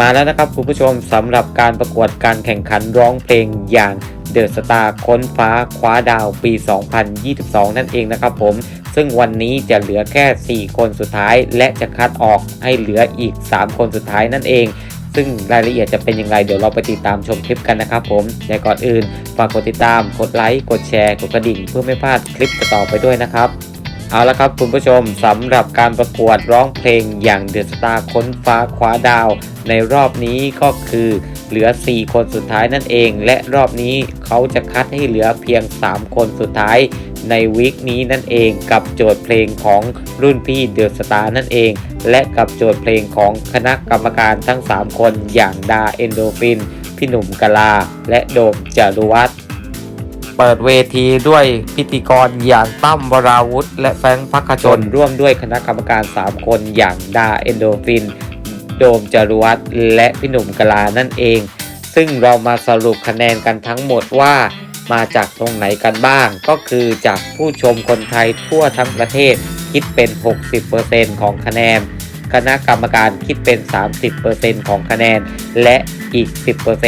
มาแล้วนะครับคุณผู้ชมสำหรับการประกวดการแข่งขันร้องเพลงอย่างเดอะสตาร์ค้นฟ้าคว้าดาวปี 2022 นั่นเองนะครับผม ซึ่งวันนี้จะเหลือแค่ 4 คนสุดท้าย และจะคัดออกให้เหลืออีก 3 คนสุดท้ายนั่นเอง ซึ่งรายละเอียดจะเป็นยังไงเดี๋ยวเราไปติดตามชมคลิปกันนะครับผมแต่ก่อนอื่นฝากกดติดตาม กดไลค์ กดแชร์ กดกระดิ่งเพื่อไม่พลาดคลิปต่อไปด้วยนะครับเอาละครับคุณผู้ชมสำหรับการประกวดร้องเพลงอย่างเดอะสตาร์ค้นฟ้าคว้าดาว ในรอบนี้ก็คือเหลือ 4 คนสุดท้ายนั่นเอง และรอบนี้เขาจะคัดให้เหลือเพียง 3 คนสุดท้ายในวีคนี้นั่นเองกับโจทย์เพลงของรุ่นพี่เดอะสตาร์นั่นเอง และกับโจทย์เพลงของคณะกรรมการทั้ง 3 คนอย่างดาเอนโดฟิน พี่หนุ่มกลา และโดมจารุวัฒน์เปิดเวทีด้วยพิธีกรอย่างตั้มวราวุธ และแฟงพักขจรร่วมด้วยคณะกรรมการ 3 คนอย่างดาเอนโดฟิน โดมจรุวัฒน์และพี่หนุ่มกลานั่นเอง ซึ่งเรามาสรุปคะแนนกันทั้งหมดว่า มาจากตรงไหนกันบ้าง ก็คือจากผู้ชมคนไทยทั่วทั้งประเทศคิดเป็น 60%ของคะแนน คณะกรรมการคิดเป็น 30%ของคะแนน และอีก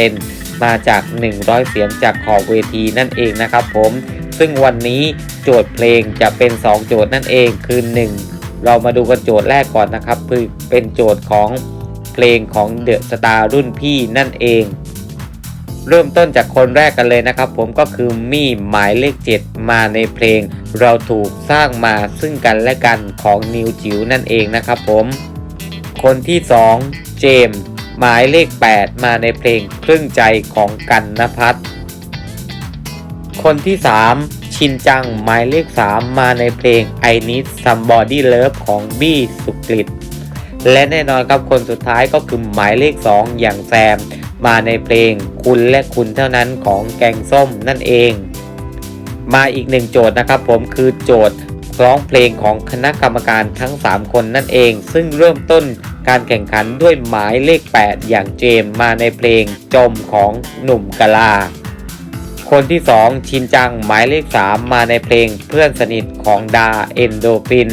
10%มาจาก 100 เสียงจากขอบเวทีนั่นเองนะครับผม ซึ่งวันนี้โจทย์เพลงจะเป็น 2 โจทย์นั่นเองคือ 1 เรามาดูกันโจทย์แรกก่อนนะครับคือเป็นโจทย์ของ เพลงของเดอะสตาร์รุ่นพี่นั่นเอง เริ่มต้นจากคนแรกกันเลยนะครับ ผมก็คือมี่หมายเลข 7 มาในเพลง เราถูกสร้างมาซึ่งกันและกันของนิวจิ๋วนั่นเองนะครับผมคนที่ 2 เจมหมายเลข 8 มาในเพลงครึ่งใจของกันนพัฒน์คนที่ 3 ชินจังหมายเลข 3 มาในเพลง I Need Somebody Love ของบี้สุกฤต และแน่นอนครับคนสุดท้ายก็คือหมายเลข 2 อย่างแซม มาในเพลงคุณและคุณเท่านั้นของแกงส้มนั่นเอง มาอีกหนึ่งโจทย์นะครับผมคือโจทย์ร้องเพลงของคณะกรรมการทั้ง 3 คนนั่นเอง ซึ่งเริ่มต้นการแข่งขันด้วยหมายเลข 8 อย่างเจมมาในเพลงจมของหนุ่มกะลา คนที่ 2 ชินจังหมายเลข 3 มาในเพลงเพื่อนสนิทของดาเอนโดฟิน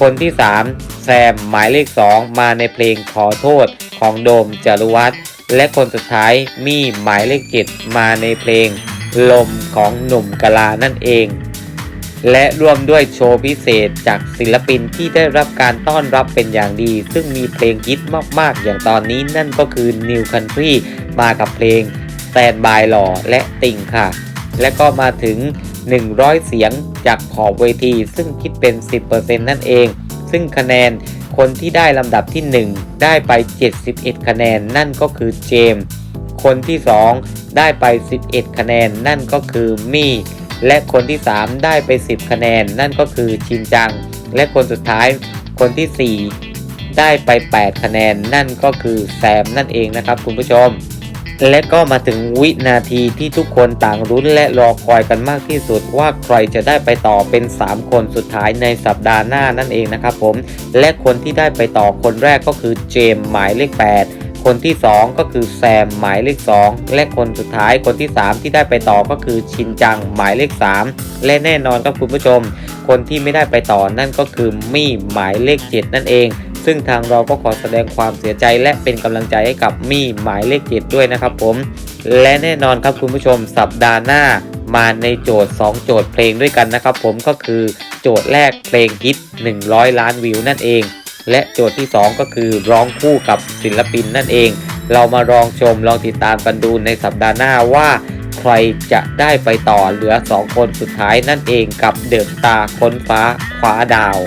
คนที่ 3 แซมหมายเลข 2 มาในเพลงขอโทษของโดมจารุวัฒน์และคนสุดท้ายมี่หมายเลข7มาในเพลง ลมของหนุ่มกะลานั่นเอง และร่วมด้วยโชว์พิเศษจากศิลปินที่ได้รับการต้อนรับเป็นอย่างดี ซึ่งมีเพลงฮิตมาก ๆ อย่างตอนนี้นั่นก็คือ New Country มากับเพลง Stand by หล่อและติ่งค่ะ และก็มาถึง 100 เสียงจากขอบเวทีซึ่งคิดเป็น 10%นั่นเอง ซึ่งคะแนนคนที่ได้ลำดับที่ 1 ได้ไป 71 คะแนนนั่นก็คือเจมส์คนที่ 2 ได้ไป 11 คะแนนนั่นก็คือมี่และคนที่ 3 ได้ไป 10 คะแนน นั่นก็คือชินจัง และคนสุดท้ายคนที่ 4 ได้ไป 8 คะแนน นั่นก็คือแซมนั่นเองนะครับคุณผู้ชม และก็มาถึงวินาทีที่ทุกคนต่างรุ้นและรอคอยกันมากที่สุดว่าใครจะได้ไปต่อเป็น 3 คนสุดท้ายในสัปดาห์หน้านั่นเองนะครับผม และคนที่ได้ไปต่อคนแรกก็คือเจมส์หมายเลข 8คนที่ 2 ก็คือแซมหมายเลข 2 และคนสุดท้ายคนที่ 3 ที่ได้ไปต่อก็คือชินจังหมายเลข 3 และแน่นอนครับคุณผู้ชม คนที่ไม่ได้ไปต่อนั่นก็คือมี่หมายเลข 7 นั่นเอง ซึ่งทางเราก็ขอแสดงความเสียใจและเป็นกำลังใจให้กับมี่หมายเลข7ด้วยนะครับผม และแน่นอนครับคุณผู้ชมสัปดาห์หน้ามาในโจทย์ 2 โจทย์เพลงด้วยกันนะครับผมก็คือโจทย์แรกเพลงฮิต 100 ล้านวิวนั่นเอง และโจทย์ที่ 2 ก็คือร้องคู่กับศิลปินนั่นเอง เรามาลองชมลองติดตามกันดูในสัปดาห์หน้าว่าใครจะได้ไปต่อเหลือ 2 คนสุดท้ายนั่นเองกับเดอะสตาค้นฟ้าคว้าดาว